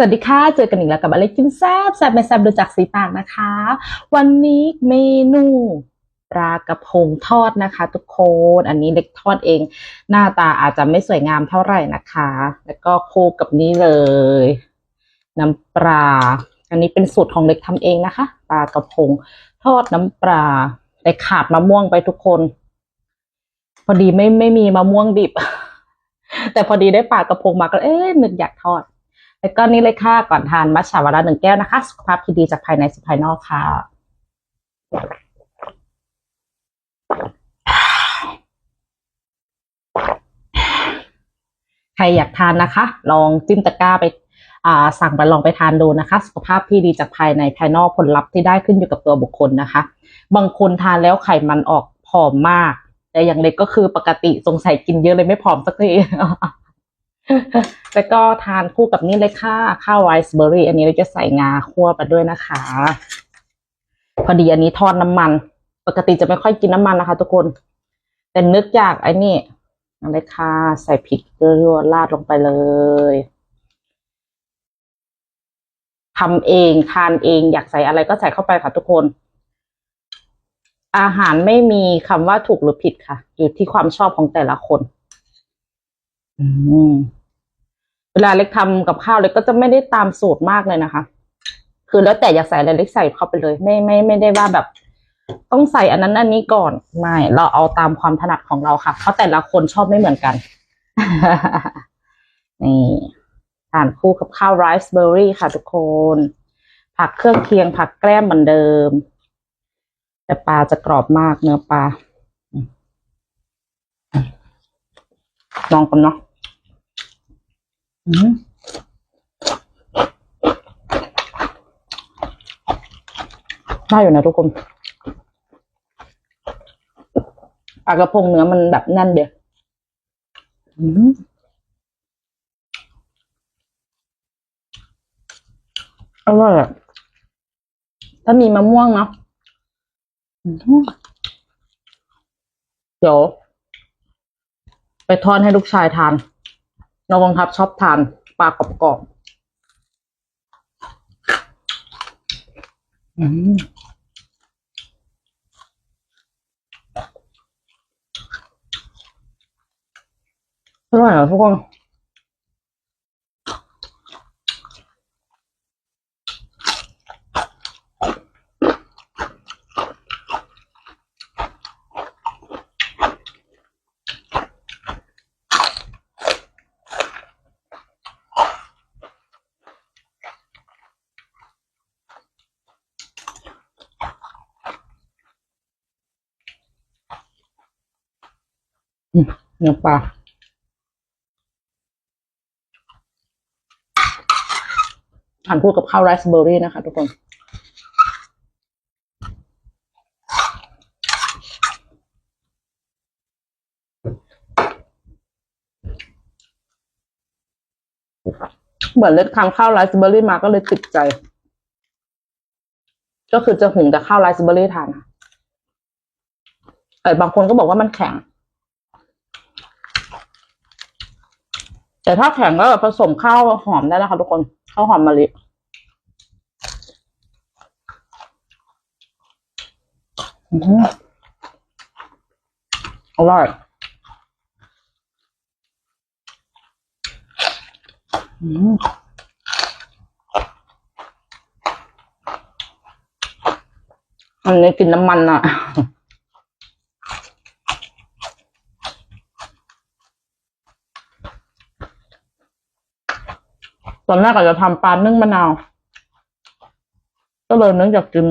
สวัสดีค่ะ เจอกันอีกแล้วกับอะไรกินแซ่บแซ่บไม่แซ่บดูจากสีปากนะคะ วันนี้เมนูปลากระพงทอดนะคะ ทุกคน อันนี้เล็กทอดเอง หน้าตาอาจจะไม่สวยงามเท่าไหร่นะคะ แล้วก็คู่กับนี้เลย น้ำปลา อันนี้เป็นสูตรของเล็กทำเองนะคะ ปลากระพงทอดน้ำปลา แต่ขาดมะม่วงไปทุกคน พอดีไม่ไม่มีมะม่วงดิบ แต่พอดีได้ปลากระพงมาก็เอ๊ะนึกอยากทอด แล้วก็นี่เลยค่ะก่อนทานมัทฉะวันละหนึ่งแก้วนะคะ สุขภาพที่ดีจากภายในสู่ภายนอกค่ะใครอยากทานนะคะ ลองจิ้มตะกร้าไปอ่าสั่งไปลองไปทานดูนะคะ สุขภาพที่ดีจากภายในภายนอกผลลัพธ์ที่ได้ขึ้นอยู่กับตัวบุคคลนะคะ บางคนทานแล้วไขมันออกผอมมาก แต่อย่างเล็กก็คือปกติสงสัยกินเยอะเลยไม่ผอมสักที แล้วก็ทานคู่กับนี่เลยค่ะ ข้าวไรซ์เบอร์รี่ อันนี้เราจะใส่งาคั่วไปด้วยนะคะ พอดีอันนี้ทอดน้ำมัน ปกติจะไม่ค่อยกินน้ำมันนะคะ ทุกคน แต่นึกอยากไอ้นี่อะไรค่ะ ใส่พริกรัวๆราดลงไปเลยทำเองทานเองอยากใส่อะไรก็ใส่เข้าไปค่ะทุกคน อาหารไม่มีคำว่าถูกหรือผิดค่ะ อยู่ที่ความชอบของแต่ละคน อืม วลาเล็กทำกับข้าวเล็กก็จะไม่ได้ตามสูตรมากเลยนะคะ คือแล้วแต่อยากใส่อะไรเล็กใส่เข้าไปเลย ไม่ไม่ไม่ได้ว่าแบบ ต้องใส่อันนั้นอันนี้ก่อนไม่เราเอาตามความถนัดของเราค่ะ เพราะแต่ละคนชอบไม่เหมือนกัน นี่ทานคู่กับข้าวไรซ์เบอร์รี่ค่ะทุกคน ผักเครื่องเคียงผักแกล้มเหมือนเดิม แต่ปลาจะกรอบมากเนื้อปลาลองกันเนาะ ได้อยู่นะทุกคนปลากระพงเนื้อมันแบบแน่นเดียวอืมอร่อยอะถ้ามีมะม่วงเนาะเดี๋ยวไปทอดให้ลูกชายทาน น้องบังคับชอบทานปลากรอบๆอืมอร่อยเหรอทุกคน เนื้อปลาทานคู่กับข้าวไรซ์เบอร์รี่นะคะทุกคน เหมือนเล็ดทำข้าวไรซ์เบอร์รี่มาก็เลยติดใจ ก็คือจะหุงแต่ข้าวไรซ์เบอร์รี่ทานแต่บางคนก็บอกว่ามันแข็ง แต่ถ้าแข็งก็ผสมข้าวหอมได้นะคะ ทุกคนข้าวหอมมะลิอร่อยอืมอันนี้กินน้ำมันอะ ตอนแรกอาจจะทำปลานึ่งมะนาว ก็เลยเนื่อจากกิน